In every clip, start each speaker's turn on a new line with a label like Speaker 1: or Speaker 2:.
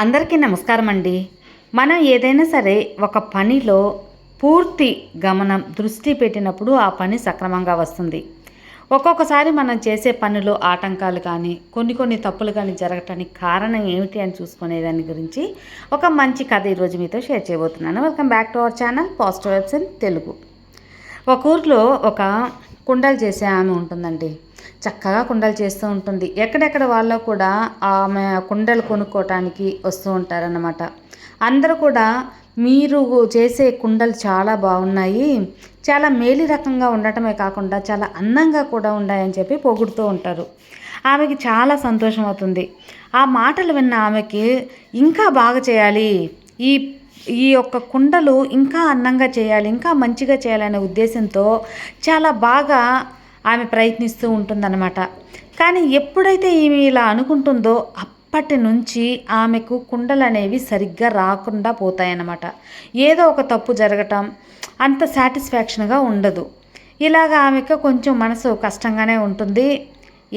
Speaker 1: అందరికీ నమస్కారం అండి మనం ఏదైనా సరే ఒక పనిలో పూర్తి గమనం దృష్టి పెట్టినప్పుడు ఆ పని సక్రమంగా వస్తుంది. ఒక్కొక్కసారి మనం చేసే పనిలో ఆటంకాలు కానీ కొన్ని కొన్ని తప్పులు కానీ జరగటానికి కారణం ఏమిటి అని చూసుకునే దాని గురించి ఒక మంచి కథ ఈరోజు మీతో షేర్ చేయబోతున్నాను. Welcome back to our channel positive website Telugu. ఒక ఊర్లో ఒక కుండలు చేసే ఆమె ఉంటుందండి. చక్కగా కుండలు చేస్తూ ఉంటుంది. ఎక్కడెక్కడ వాళ్ళు కూడా ఆమె కుండలు కొనుక్కోవటానికి వస్తూ ఉంటారన్నమాట. అందరూ కూడా మీరు చేసే కుండలు చాలా బాగున్నాయి. చాలా మేలి రకంగా ఉండటమే కాకుండా చాలా అందంగా కూడా ఉన్నాయని చెప్పి పొగుడుతూ ఉంటారు. ఆమెకి చాలా సంతోషం అవుతుంది. ఆ మాటలు విన్న ఆమెకి ఇంకా బాగా చేయాలి. ఈ ఈ యొక్క కుండలు ఇంకా అందంగా చేయాలి ఇంకా మంచిగా చేయాలనే ఉద్దేశంతో చాలా బాగా ఆమె ప్రయత్నిస్తూ ఉంటుందన్నమాట. కానీ ఎప్పుడైతే ఈమె ఇలా అనుకుంటుందో అప్పటి నుంచి ఆమెకు కుండలు అనేవి సరిగ్గా రాకుండా పోతాయన్నమాట. ఏదో ఒక తప్పు జరగటం అంత సాటిస్ఫాక్షన్గా ఉండదు. ఇలాగ ఆమెకు కొంచెం మనసు కష్టంగానే ఉంటుంది.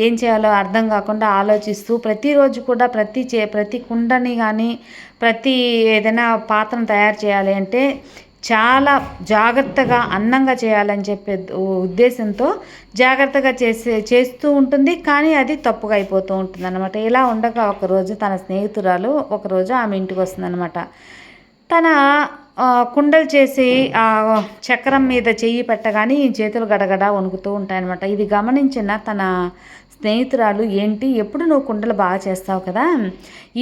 Speaker 1: ఏం చేయాలో అర్థం కాకుండా ఆలోచిస్తూ ప్రతిరోజు కూడా ప్రతి చే ప్రతి కుండని కానీ ప్రతి ఏదైనా పాత్రను తయారు చేయాలి అంటే చాలా జాగ్రత్తగా అందంగా చేయాలని చెప్పే ఉద్దేశంతో జాగ్రత్తగా చేసే చేస్తూ ఉంటుంది. కానీ అది తప్పుగా అయిపోతూ ఉంటుంది అనమాట ఇలా ఉండగా ఒకరోజు తన స్నేహితురాలు ఒకరోజు ఆమె ఇంటికి వస్తుందన్నమాట. తన కుండలు చేసి ఆ చక్రం మీద చెయ్యి పెట్టగానే ఈ చేతులు గడగడ వణుకుతూ ఉంటాయన్నమాట. ఇది గమనించిన తన స్నేహితురాలు ఏంటి? ఎప్పుడు నువ్వు కుండలు బాగా చేస్తావు కదా?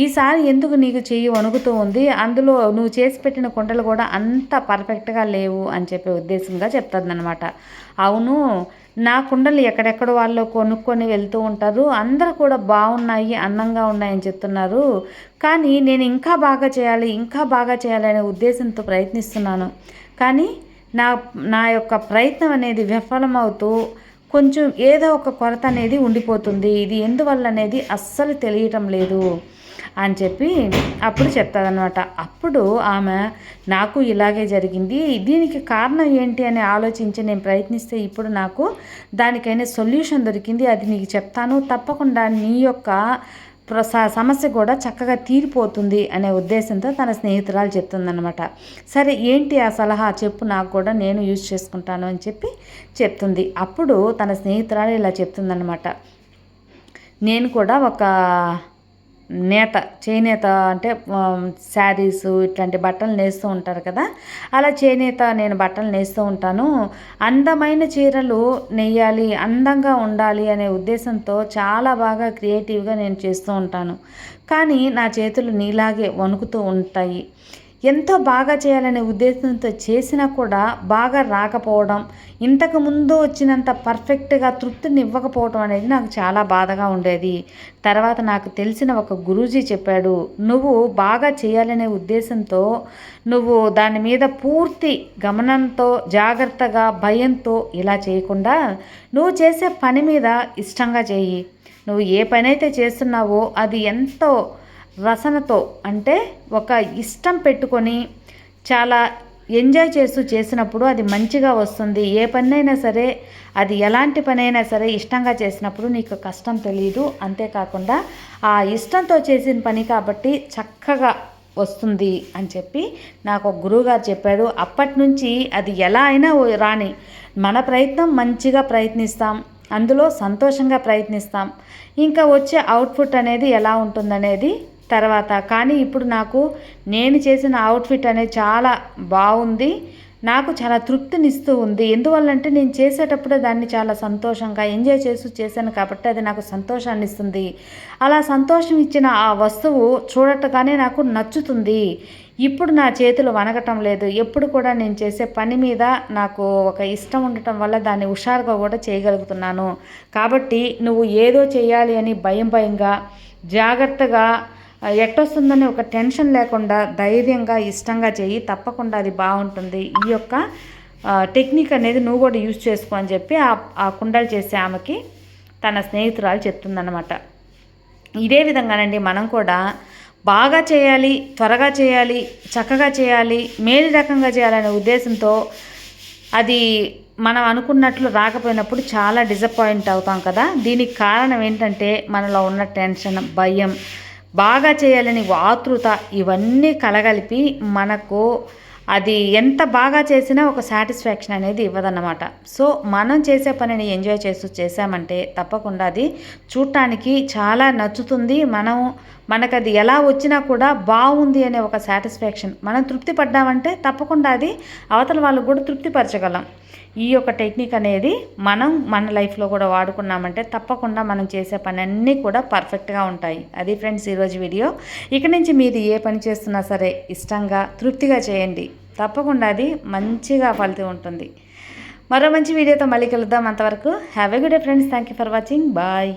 Speaker 1: ఈసారి ఎందుకు నీకు చెయ్యి వణుకుతూ ఉంది? అందులో నువ్వు చేసి పెట్టిన కుండలు కూడా అంత పర్ఫెక్ట్గా లేవు అని చెప్పే ఉద్దేశంగా చెప్తుందనమాట అవును నా కుండలు ఎక్కడెక్కడ వాళ్ళు కొనుక్కొని వెళ్తూ ఉంటారు. అందరూ కూడా బాగున్నాయి అందంగా ఉన్నాయని చెప్తున్నారు. కానీ నేను ఇంకా బాగా చేయాలి ఇంకా బాగా చేయాలనే ఉద్దేశంతో ప్రయత్నిస్తున్నాను. కానీ నా నా యొక్క ప్రయత్నం అనేది విఫలమవుతూ కొంచెం ఏదో ఒక కొరత అనేది ఉండిపోతుంది. ఇది ఎందువల్ల అనేది అస్సలు తెలియటం లేదు. అని చెప్పి అప్పుడు చెప్తాదనమాట అప్పుడు ఆమె నాకు ఇలాగే జరిగింది. దీనికి కారణం ఏంటి? అని ఆలోచించి నేను ప్రయత్నిస్తే ఇప్పుడు నాకు దానికైనా సొల్యూషన్ దొరికింది. అది నీకు చెప్తాను. తప్పకుండా నీ యొక్క సమస్య కూడా చక్కగా తీరిపోతుంది అనే ఉద్దేశంతో తన స్నేహితురాలు చెప్తుందనమాట సరే ఏంటి ఆ సలహా? చెప్పు నాకు కూడా నేను యూజ్ చేసుకుంటాను అని చెప్పి చెప్తుంది. అప్పుడు తన స్నేహితురాలు ఇలా చెప్తుందనమాట నేను కూడా ఒక నేత చేనేత అంటే శారీస్ ఇట్లాంటి బట్టలు నేస్తూ ఉంటారు కదా. అలా చేనేత నేను బట్టలు నేస్తూ ఉంటాను. అందమైన చీరలు నెయ్యాలి అందంగా ఉండాలి అనే ఉద్దేశంతో చాలా బాగా క్రియేటివ్గా నేను చేస్తూ ఉంటాను. కానీ నా చేతులు నీలాగే వణుకుతూ ఉంటాయి. ఎంతో బాగా చేయాలనే ఉద్దేశంతో చేసినా కూడా బాగా రాకపోవడం ఇంతకు ముందు వచ్చినంత పర్ఫెక్ట్గా తృప్తిని ఇవ్వకపోవడం అనేది నాకు చాలా బాధగా ఉండేది. తర్వాత నాకు తెలిసిన ఒక గురూజీ చెప్పాడు నువ్వు బాగా చేయాలనే ఉద్దేశంతో నువ్వు దాని మీద పూర్తి గమనంతో జాగ్రత్తగా భయంతో ఇలా చేయకుండా నువ్వు చేసే పని మీద ఇష్టంగా చేయి. నువ్వు ఏ పని అయితే చేస్తున్నావో అది ఎంతో రసనతో అంటే ఒక ఇష్టం పెట్టుకొని చాలా ఎంజాయ్ చేస్తూ చేసినప్పుడు అది మంచిగా వస్తుంది. ఏ పనైనా సరే అది ఎలాంటి పనైనా సరే ఇష్టంగా చేసినప్పుడు నీకు కష్టం తెలియదు అంతేకాకుండా ఆ ఇష్టంతో చేసిన పని కాబట్టి చక్కగా వస్తుంది అని చెప్పి నాకు ఒక గురువుగారు చెప్పాడు. అప్పటి నుంచి అది ఎలా అయినా రాని మన ప్రయత్నం మంచిగా ప్రయత్నిస్తాం. అందులో సంతోషంగా ప్రయత్నిస్తాం. ఇంకా వచ్చే అవుట్పుట్ అనేది ఎలా ఉంటుందనేది తర్వాత. కానీ ఇప్పుడు నాకు నేను చేసిన అవుట్ఫిట్ అనేది చాలా బాగుంది. నాకు చాలా తృప్తినిస్తూ ఉంది. ఎందువల్లంటే నేను చేసేటప్పుడే దాన్ని చాలా సంతోషంగా ఎంజాయ్ చేస్తూ చేశాను కాబట్టి అది నాకు సంతోషాన్ని ఇస్తుంది అలా సంతోషం ఇచ్చిన ఆ వస్తువు చూడటగానే నాకు నచ్చుతుంది. ఇప్పుడు నా చేతులు వనగటం లేదు. ఎప్పుడు కూడా నేను చేసే పని మీద నాకు ఒక ఇష్టం ఉండటం వల్ల దాన్ని హుషారుగా కూడా చేయగలుగుతున్నాను. కాబట్టి నువ్వు ఏదో చేయాలి అని భయం భయంగా జాగ్రత్తగా ఎట్టొస్తుందని ఒక టెన్షన్ లేకుండా ధైర్యంగా ఇష్టంగా చేయి తప్పకుండా అది బాగుంటుంది. ఈ యొక్క టెక్నిక్ అనేది నువ్వు కూడా యూజ్ చేసుకో అని చెప్పి ఆ కుండలు చేసే ఆమెకి తన స్నేహితురాలు చెప్తుందనమాట ఇదే విధంగానండి మనం కూడా బాగా చేయాలి త్వరగా చేయాలి చక్కగా చేయాలి మేలు రకంగా చేయాలనే ఉద్దేశంతో అది మనం అనుకున్నట్లు రాకపోయినప్పుడు చాలా డిసప్పాయింట్ అవుతాం కదా. దీనికి కారణం ఏంటంటే మనలో ఉన్న టెన్షన్ భయం బాగా చేయాలని ఆతృత ఇవన్నీ కలగలిపి మనకు అది ఎంత బాగా చేసినా ఒక సాటిస్ఫాక్షన్ అనేది ఇవ్వదన్నమాట. సో మనం చేసే పనిని ఎంజాయ్ చేస్తూ చేసామంటే తప్పకుండా అది చూడటానికి చాలా నచ్చుతుంది. మనం మనకు అది ఎలా వచ్చినా కూడా బాగుంది అనే ఒక సాటిస్ఫాక్షన్. మనం తృప్తి పడ్డామంటే తప్పకుండా అది అవతల వాళ్ళకు కూడా తృప్తిపరచగలం ఈ యొక్క టెక్నిక్ అనేది మనం మన లైఫ్లో కూడా వాడుకున్నామంటే తప్పకుండా మనం చేసే పని అన్నీ కూడా పర్ఫెక్ట్గా ఉంటాయి. అది ఫ్రెండ్స్ ఈరోజు వీడియో. ఇక నుంచి మీరు ఏ పని చేస్తున్నా సరే ఇష్టంగా తృప్తిగా చేయండి. తప్పకుండా అది మంచిగా ఫలితం ఉంటుంది. మరో మంచి వీడియోతో మళ్ళీ కలుద్దాం. అంతవరకు have a good day friends. Thank you for watching. Bye.